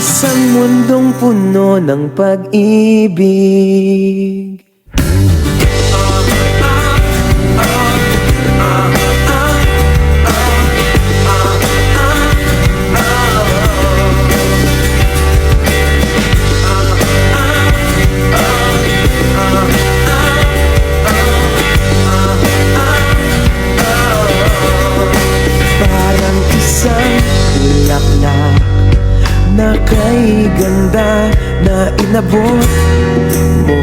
isang mundong puno ng pag-ibig. Parang isang bulaklak na kay ganda na inabot mo.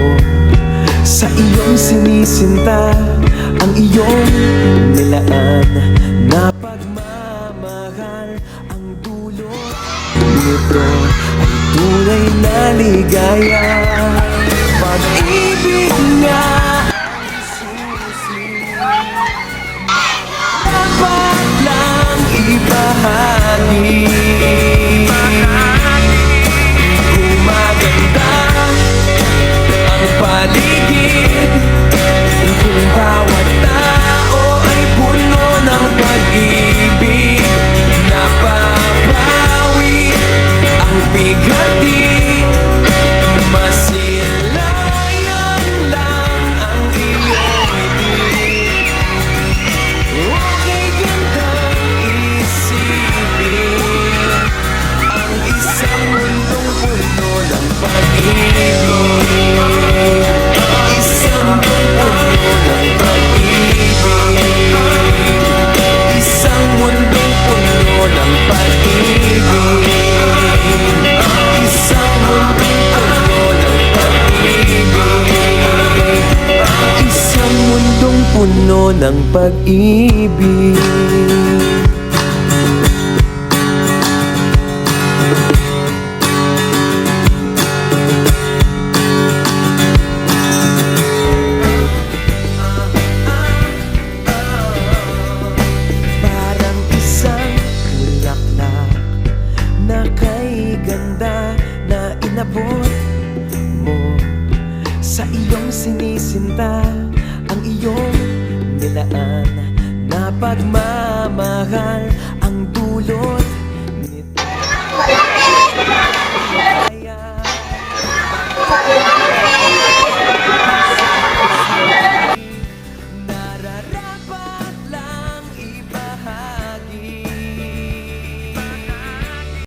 Sa iyong sinisinta ang iyong nilaan. Na pagmamahal ang dulot nito ay tunay na ligaya. Pag-ibig nga dapat lang ibahagi ang bigati puno ng pag-ibig. Inabot Sa iyong sinisinta pagmamahal ang dulot nito.